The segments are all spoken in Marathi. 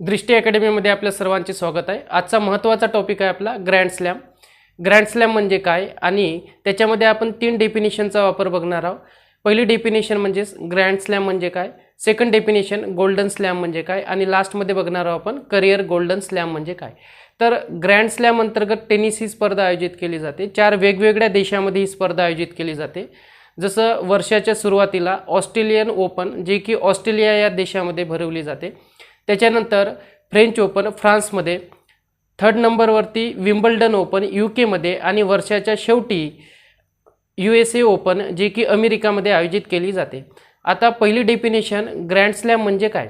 दृष्टी अकॅडमीमध्ये आपल्या सर्वांचे स्वागत आहे. आजचा महत्त्वाचा टॉपिक आहे आपला ग्रँड स्लॅम ग्रँड स्लॅम म्हणजे काय? आणि त्याच्यामध्ये आपण तीन डेफिनेशनचा वापर बघणार आहोत. पहिली डेफिनेशन म्हणजेच ग्रँड स्लॅम म्हणजे काय? सेकंड डेफिनेशन गोल्डन स्लॅम म्हणजे काय? आणि लास्टमध्ये बघणार आहोत आपण करिअर गोल्डन स्लॅम म्हणजे काय? तर ग्रँड स्लॅम अंतर्गत टेनिस ही स्पर्धा आयोजित केली जाते. चार वेगवेगळ्या देशामध्ये ही स्पर्धा आयोजित केली जाते. जसं वर्षाच्या सुरुवातीला ऑस्ट्रेलियन ओपन जे की ऑस्ट्रेलिया या देशामध्ये भरवली जाते. त्याच्यानंतर फ्रेंच ओपन फ्रान्समध्ये थर्ड नंबरवरती विम्बल्डन ओपन यू केमध्ये आणि वर्षाच्या शेवटी यू एस ए ओपन जे की अमेरिकामध्ये आयोजित केली जाते. आता पहिली डेफिनेशन ग्रँड स्लॅम म्हणजे काय?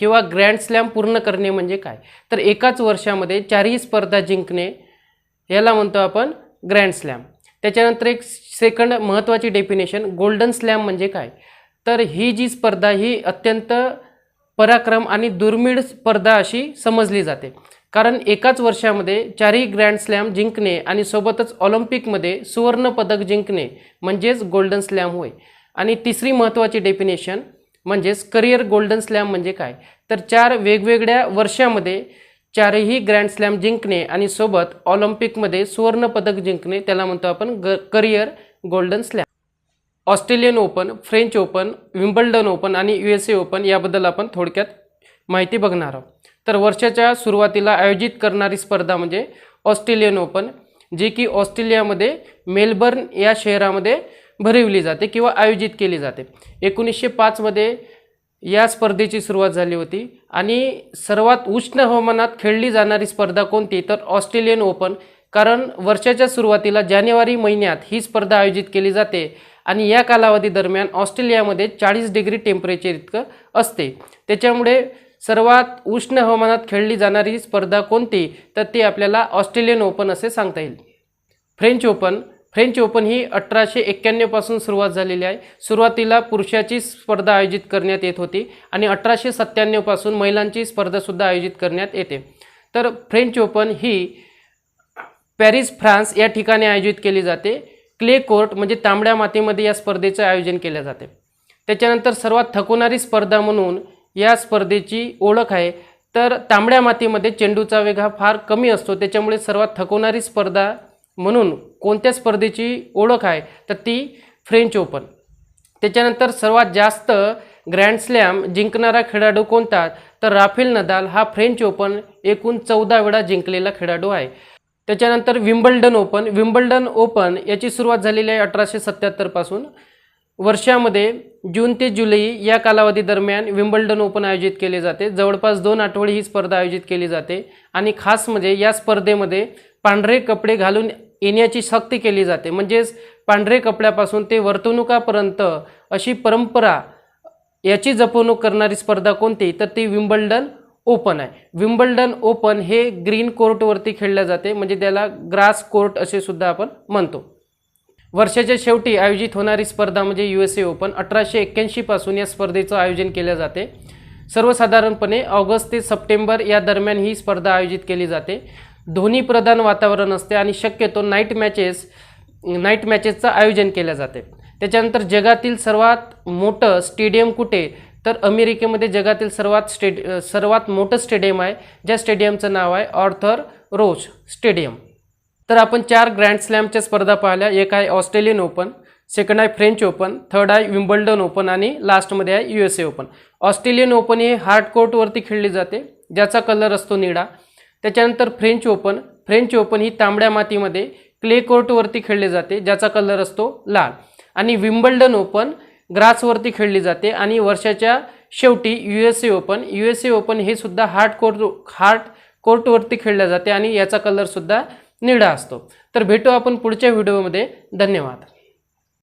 किंवा ग्रँड स्लॅम पूर्ण करणे म्हणजे काय? तर एकाच वर्षामध्ये चारही स्पर्धा जिंकणे याला म्हणतो आपण ग्रँड स्लॅम. त्याच्यानंतर एक सेकंड महत्त्वाची डेफिनेशन गोल्डन स्लॅम म्हणजे काय? तर ही जी स्पर्धा ही अत्यंत पराक्रम आणि दुर्मिळ स्पर्धा अशी समजली जाते. कारण एकाच वर्षामध्ये चारही ग्रँड स्लॅम जिंकणे आणि सोबतच ऑलिम्पिकमध्ये सुवर्णपदक जिंकणे म्हणजेच गोल्डन स्लॅम होय. आणि तिसरी महत्त्वाची डेफिनेशन म्हणजेच करिअर गोल्डन स्लॅम म्हणजे काय? तर चार वेगवेगळ्या वर्षामध्ये चारही ग्रँड स्लॅम जिंकणे आणि सोबत ऑलिम्पिकमध्ये सुवर्णपदक जिंकणे त्याला म्हणतो आपण ग career golden slam. Australian open French open Wimbledon open आणि यू एस ए ओपन याबद्दल आपण थोडक्यात माहिती बघणार आहोत. तर वर्षाच्या सुरुवातीला आयोजित करणारी स्पर्धा म्हणजे ऑस्ट्रेलियन ओपन जे की ऑस्ट्रेलियामध्ये मेलबर्न या शहरामध्ये भरवली जाते किंवा आयोजित केली जाते. एकोणीसशे पाचमध्ये या स्पर्धेची सुरुवात झाली होती आणि सर्वात उष्ण हवामानात खेळली जाणारी स्पर्धा कोणती? तर ऑस्ट्रेलियन ओपन कारण वर्षाच्या सुरुवातीला जानेवारी महिन्यात ही स्पर्धा आयोजित केली जाते. आणि या कालावधी दरम्यान ऑस्ट्रेलियामध्ये चाळीस डिग्री टेम्परेचर इतकं असते. त्याच्यामुळे सर्वात उष्ण हवामानात खेळली जाणारी स्पर्धा कोणती? तर ती आपल्याला ऑस्ट्रेलियन ओपन असे सांगता येईल. French open. फ्रेंच ओपन ही अठराशे एक्क्याण्णवपासून सुरुवात झालेली आहे. सुरुवातीला पुरुषाची स्पर्धा आयोजित करण्यात येत होती आणि अठराशे सत्त्याण्णवपासून महिलांची स्पर्धासुद्धा आयोजित करण्यात येते. तर फ्रेंच ओपन ही पॅरिस फ्रान्स या ठिकाणी आयोजित केली जाते. क्ले कोर्ट म्हणजे तांबड्या मातीमध्ये या स्पर्धेचं आयोजन केले जाते. त्याच्यानंतर सर्वात थकवणारी स्पर्धा म्हणून या स्पर्धेची ओळख आहे. तर तांबड्या मातीमध्ये चेंडूचा वेग हा फार कमी असतो. त्याच्यामुळे सर्वात थकवणारी स्पर्धा म्हणून कोणत्या स्पर्धेची ओळख आहे? तर ती फ्रेंच ओपन. त्याच्यानंतर सर्वात जास्त ग्रँड स्लॅम जिंकणारा खेळाडू कोणता? तर राफेल नदाल. हा फ्रेंच ओपन एकूण चौदा वेळा जिंकलेला खेळाडू आहे. त्याच्यानंतर विम्बल्डन ओपन. विम्बल्डन ओपन याची सुरुवात झालेली आहे अठराशे सत्त्याहत्तरपासून वर्षामध्ये जून ते जुलै या कालावधी दरम्यान विम्बल्डन ओपन आयोजित केले जाते. जवळपास दोन आठवडे ही स्पर्धा आयोजित केली जाते आणि खास म्हणजे या स्पर्धेमध्ये पांढरे कपडे घालून येण्याची सक्ती केली जाते. म्हणजेच पांढरे कपड्यापासून ते वर्तणुकापर्यंत अशी परंपरा याची जपवणूक करणारी स्पर्धा कोणती? तर ती विम्बल्डन ओपन आहे. विम्बल्डन ओपन हे ग्रीन कोर्टवरती खेळल्या जाते म्हणजे त्याला ग्रास कोर्ट असे सुद्धा आपण म्हणतो. वर्षाच्या शेवटी आयोजित होणारी स्पर्धा म्हणजे यू एस ए ओपन. अठराशे एक्क्याऐंशीपासून या स्पर्धेचं आयोजन केले जाते. सर्वसाधारणपणे ऑगस्ट ते सप्टेंबर या दरम्यान ही स्पर्धा आयोजित केली जाते. धोनी प्रधान वातावरण असते आणि शक्यतो नाईट मॅचेस नाईट मॅचेसचं आयोजन केले जाते. त्याच्यानंतर जगातील सर्वात मोठं स्टेडियम कुठे? तर अमेरिकेमध्ये जगातील सर्वात स्टेड सर्वात मोठं स्टेडियम आहे ज्या स्टेडियमचं नाव आहे ऑर्थर रोज स्टेडियम. तर आपण चार ग्रँड स्लॅमच्या स्पर्धा पाहिल्या. एक आहे ऑस्ट्रेलियन ओपन सेकंड आहे फ्रेंच ओपन थर्ड आहे विम्बल्डन ओपन आणि लास्टमध्ये आहे U S A open. Australian open हे हार्ड कोर्टवरती खेळली जाते ज्याचा कलर असतो निळा. त्याच्यानंतर फ्रेंच ओपन फ्रेंच ओपन ही तांबड्या मातीमध्ये क्ले कोर्टवरती खेळले जाते ज्याचा कलर असतो लाल. आणि विम्बल्डन ओपन ग्रासवरती खेळली जाते आणि वर्षाच्या शेवटी U S A open U S A open हे सुद्धा हार्ड कोर्ट हार्ड कोर्टवरती खेळल्या जाते आणि याचा कलरसुद्धा निळा असतो. तर भेटू आपण पुढच्या व्हिडिओमध्ये धन्यवाद.